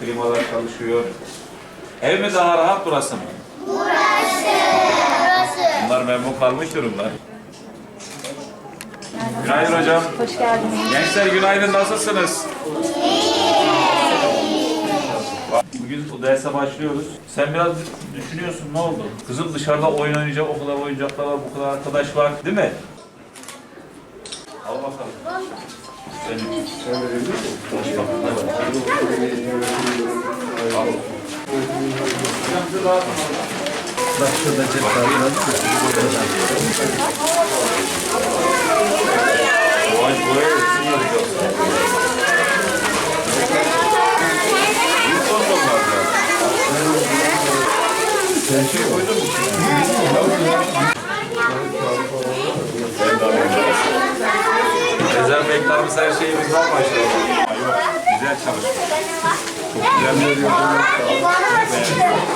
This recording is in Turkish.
klimalar çalışıyor. Ev mi daha rahat burası mı? Burası. Bunlar memnun kalmış durumda. Günaydın hocam. Hoş geldiniz. Gençler günaydın nasılsınız? Bugün bu derse başlıyoruz. Sen biraz düşünüyorsun ne oldu? Kızım dışarıda oyun oynayacak, o kadar oyuncaklar var, bu kadar arkadaş var değil mi? Al bakalım. Senin. Aç bakalım. Al. Hocam siz rahat olun. Bak şurada cep var. Vay buraya resim yapacağız. Bir son olmaz ya. Sen şey koydun mu? Sen daha yapacaksın. Özel beklerimiz her şeyimiz var Yok, güzel çalışmış. Çok güzel.